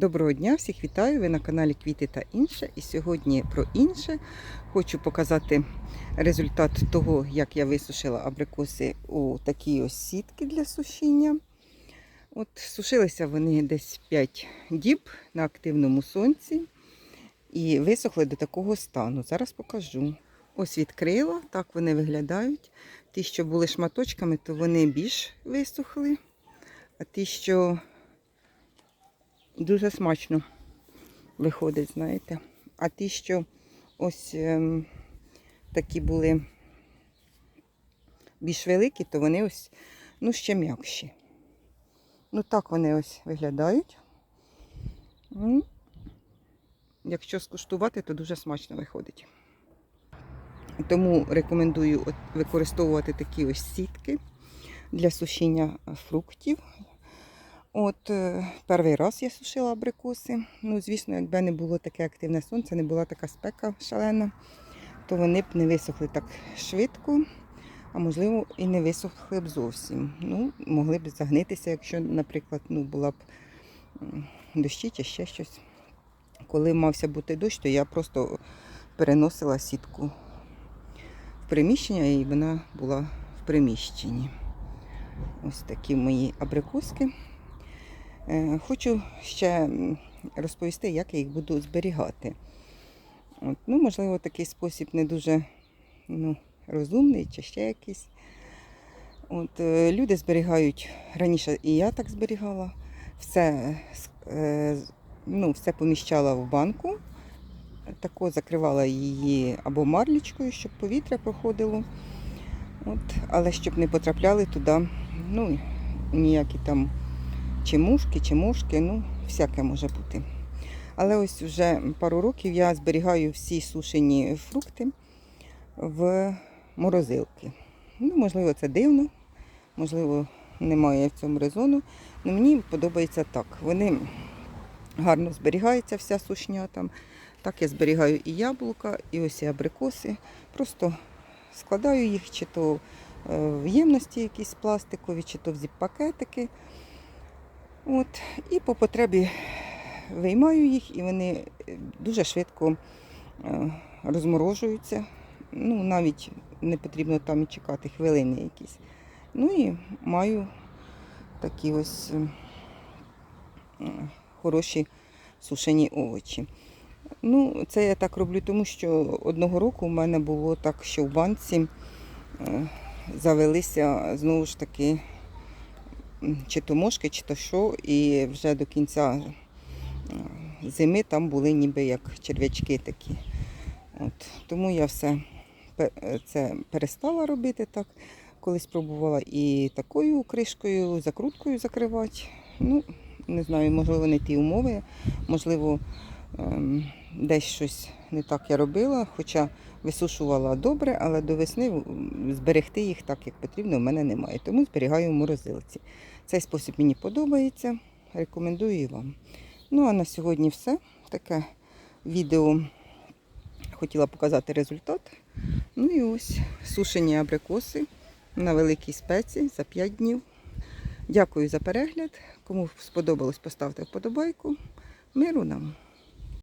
Доброго дня, всіх вітаю! Ви на каналі Квіти та інше. І сьогодні про інше хочу показати результат того, як я висушила абрикоси у такі ось сітки для сушіння. От Сушилися вони десь 5 діб на активному сонці і висохли до такого стану. Зараз покажу. Ось відкрила, так вони виглядають. Ті, що були шматочками, то вони більш висохли, а ті, що дуже смачно виходить, знаєте. А ті, що ось ем, такі були більш великі, то вони ось ну, ще м'якші. Ну так вони ось виглядають. Ну, Якщо скуштувати, то дуже смачно виходить. Тому рекомендую використовувати такі ось сітки для сушіння фруктів. От е, перший раз я сушила абрикоси. Ну, звісно, якби не було таке активне сонце, не була така спека шалена, то вони б не висохли так швидко, а можливо і не висохли б зовсім. Ну, могли б загнитися, якщо, наприклад, ну, була б дощі чи ще щось. Коли мався бути дощ, то я просто переносила сітку в приміщення, і вона була в приміщенні. Ось такі мої абрикоски. Е, Хочу ще розповісти, як я їх буду зберігати. От, ну, можливо, такий спосіб не дуже ну, розумний чи ще якийсь. От, е, люди зберігають раніше, і я так зберігала, все, е, ну, все поміщала в банку, тако закривала її або марлічкою, щоб повітря проходило. От, але щоб не потрапляли туди ну, ніякі там чи мушки, чи мошки, ну, всяке може бути. Але ось вже пару років я зберігаю всі сушені фрукти в морозилки. Ну, можливо, це дивно, можливо, немає в цьому резону. але мені подобається так. Вони гарно зберігаються, вся сушня там. Так я зберігаю і яблука, і ось і абрикоси. Просто складаю їх чи то е, в ємності якісь пластикові, чи то в зіп-пакетики. От, і по потребі виймаю їх, і вони дуже швидко е, розморожуються. Ну, навіть не потрібно там і чекати хвилини якісь. Ну і маю такі ось е, хороші сушені овочі. Ну, це я так роблю, тому що одного року в мене було так, що в банці е, завелися знову ж таки чи то мошки, чи то що, і вже до кінця е, зими там були ніби як черв'ячки такі. От. Тому я все це перестала робити так. Колись пробувала і такою кришкою, закруткою закривати. Ну, не знаю, можливо, не ті умови, можливо, десь щось не так я робила, хоча висушувала добре, але до весни зберегти їх так, як потрібно, в мене немає. Тому зберігаю в морозилці. Цей спосіб мені подобається, рекомендую і вам. Ну а на сьогодні все. Таке відео хотіла показати результат. Ну і ось сушені абрикоси на великій спеці за 5 днів. Дякую за перегляд. Кому сподобалось, поставте вподобайку. Миру нам!